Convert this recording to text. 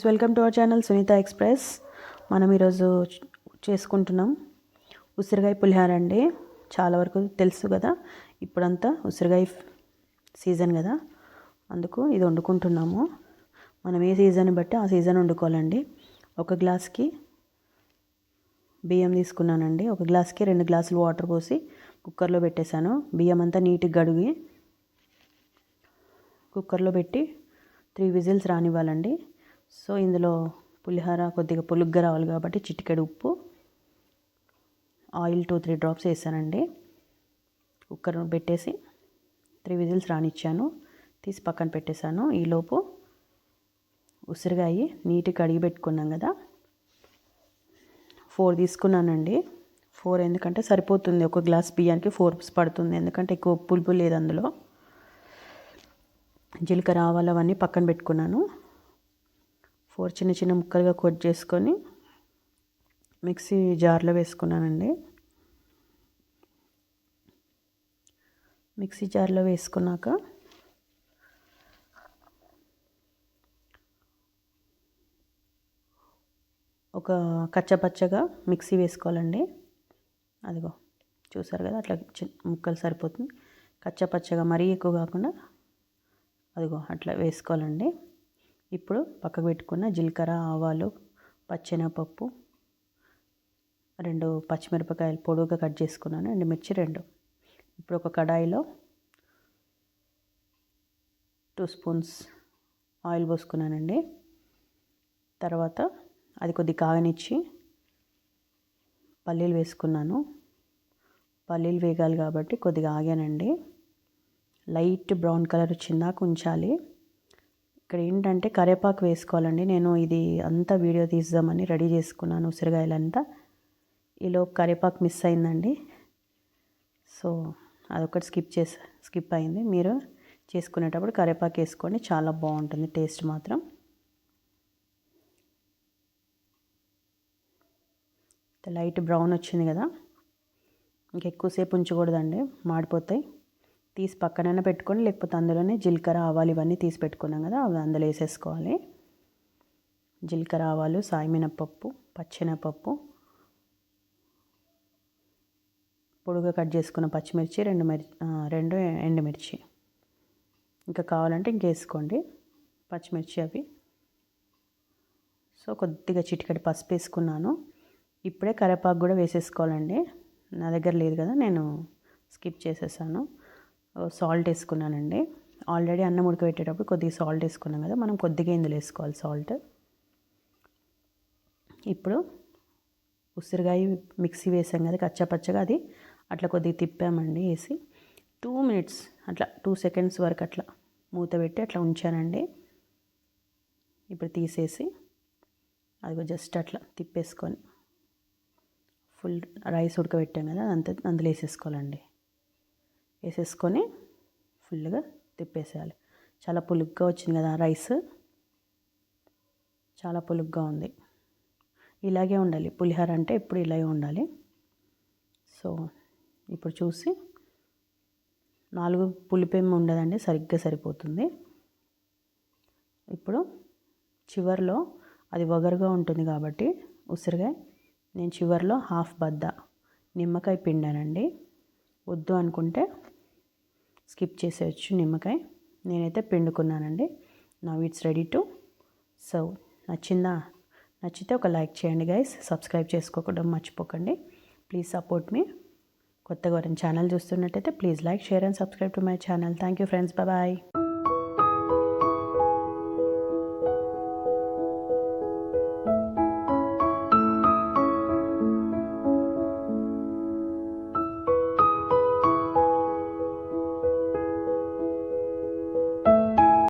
Friends welcome to our channel Sunitha Express. మనం ఈరోజు చేసుకుంటున్నాం ఉసిరికాయ పులిహార అండి. చాలా వరకు తెలుసు కదా ఇప్పుడంతా ఉసిరికాయ సీజన్ కదా. అందుకు ఇది వండుకుంటున్నాము. మనం ఏ సీజన్ బట్టి ఆ సీజన్ వండుకోవాలండి. ఒక గ్లాస్కి బియ్యం తీసుకున్నానండి. ఒక గ్లాస్కి రెండు గ్లాసులు వాటర్ పోసి కుక్కర్లో పెట్టేశాను. బియ్యం అంతా నీట్గా గడిగి కుక్కర్లో పెట్టి త్రీ విజిల్స్ రానివ్వాలండి. సో ఇందులో పులిహోర కొద్దిగా పులుగ్గా రావాలి కాబట్టి చిటికెడు ఉప్పు ఆయిల్ టూ త్రీ డ్రాప్స్ వేసానండి. కుక్కర్ పెట్టేసి త్రీ విజిల్స్ రానిచ్చాను. తీసి పక్కన పెట్టేశాను. ఈలోపు ఉసిరిగాయ నీట్గా కడిగి పెట్టుకున్నాం కదా. ఫోర్ తీసుకున్నానండి. ఫోర్ ఎందుకంటే సరిపోతుంది. ఒక గ్లాస్ బియ్యానికి ఫోర్ పడుతుంది. ఎందుకంటే ఎక్కువ పులుపు లేదు అందులో. జీలకర్ర ఆవాలు అవన్నీ పక్కన పెట్టుకున్నాను. ఫోర్ చిన్న చిన్న ముక్కలుగా కట్ చేసుకొని మిక్సీ జార్లో వేసుకున్నానండి. మిక్సీ జార్లో వేసుకున్నాక ఒక కచ్చపచ్చగా మిక్సీ వేసుకోవాలండి. అదిగో చూసారు కదా అట్లా ముక్కలు సరిపోతుంది. కచ్చపచ్చగా మరీ ఎక్కువ కాకుండా అదిగో అట్లా వేసుకోవాలండి. ఇప్పుడు పక్కకు పెట్టుకున్న జీలకర్ర ఆవాలు పచ్చెనపప్పు రెండు పచ్చిమిరపకాయలు పొడువుగా కట్ చేసుకున్నాను ఎండుమిర్చి రెండు. ఇప్పుడు ఒక కడాయిలో టూ స్పూన్స్ ఆయిల్ పోసుకున్నానండి. తర్వాత అది కొద్ది కాగనిచ్చి పల్లీలు వేసుకున్నాను. పల్లీలు వేగాలి కాబట్టి కొద్దిగా ఆగానండి. లైట్ బ్రౌన్ కలర్ వచ్చిందాక ఉంచాలి. ఇక్కడ ఏంటంటే కరివేపాకు వేసుకోవాలండి. నేను ఇది అంతా వీడియో తీద్దామని రెడీ చేసుకున్నాను ఉసిరికాయలంతా ఈలో కరివేపాకు మిస్ అయిందండి. సో అదొకటి స్కిప్ చేసి స్కిప్ అయింది. మీరు చేసుకునేటప్పుడు కరివేపాకు వేసుకోండి. చాలా బాగుంటుంది టేస్ట్ మాత్రం. లైట్ బ్రౌన్ వచ్చింది కదా. ఇంకెక్కువసేపు ఉంచకూడదండి. మాడిపోతాయి. తీసి పక్కనైనా పెట్టుకొని లేకపోతే అందులోనే జీలకర్ర ఆవాలు ఇవన్నీ తీసి పెట్టుకున్నాం కదా అవి అందులో వేసేసుకోవాలి. జీలకర్ర ఆవాలు సాయమినపప్పు పచ్చెనపప్పు పొడుగా కట్ చేసుకున్న పచ్చిమిర్చి రెండు మిర్చి రెండు ఎండుమిర్చి. ఇంకా కావాలంటే ఇంకేసుకోండి పచ్చిమిర్చి అవి. సో కొద్దిగా చిటికటి పసుపు వేసుకున్నాను. ఇప్పుడే కరివేపాకు కూడా వేసేసుకోవాలండి. నా దగ్గర లేదు కదా నేను స్కిప్ చేసేసాను. సాల్ట్ వేసుకున్నానండి. ఆల్రెడీ అన్నం ఉడకబెట్టేటప్పుడు కొద్దిగా సాల్ట్ వేసుకున్నాం కదా మనం కొద్దిగా ఇందులో వేసుకోవాలి సాల్ట్. ఇప్పుడు ఉసిరిగాయ మిక్సీ వేసాం కదా కచ్చపచ్చగా అది అట్లా కొద్దిగా తిప్పామండి వేసి. టూ మినిట్స్ అట్లా టూ సెకండ్స్ వరకు అట్లా మూత పెట్టి అట్లా ఉంచానండి. ఇప్పుడు తీసేసి అది జస్ట్ అట్లా తిప్పేసుకొని ఫుల్ రైస్ ఉడకబెట్టాం కదా అంత అందులో వేసేసుకోవాలండి. వేసేసుకొని ఫుల్గా తిప్పేసేయాలి. చాలా పులుగ్గా వచ్చింది కదా రైస్. చాలా పులుగ్గా ఉంది. ఇలాగే ఉండాలి. పులిహోర అంటే ఎప్పుడు ఇలాగే ఉండాలి. సో ఇప్పుడు చూసి నాలుగు పులిపేమి ఉండదండి సరిగ్గా సరిపోతుంది. ఇప్పుడు చివర్లో అది వగరుగా ఉంటుంది కాబట్టి ఉసిరికాయ నేను చివర్లో హాఫ్ బద్ద నిమ్మకాయ పిండానండి. వద్దు అనుకుంటే స్కిప్ చేసేయచ్చు నిమ్మకాయ. నేనైతే పిండుకున్నానండి. నా ఇట్స్ రెడీ టు సర్వ్ నచ్చిందా? నచ్చితే ఒక లైక్ చేయండి గైస్ సబ్స్క్రైబ్ చేసుకోకుండా మర్చిపోకండి. ప్లీజ్ సపోర్ట్ మీ కొత్తగా ఛానల్ చూస్తున్నట్టయితే please like share and subscribe to my channel thank you friends bye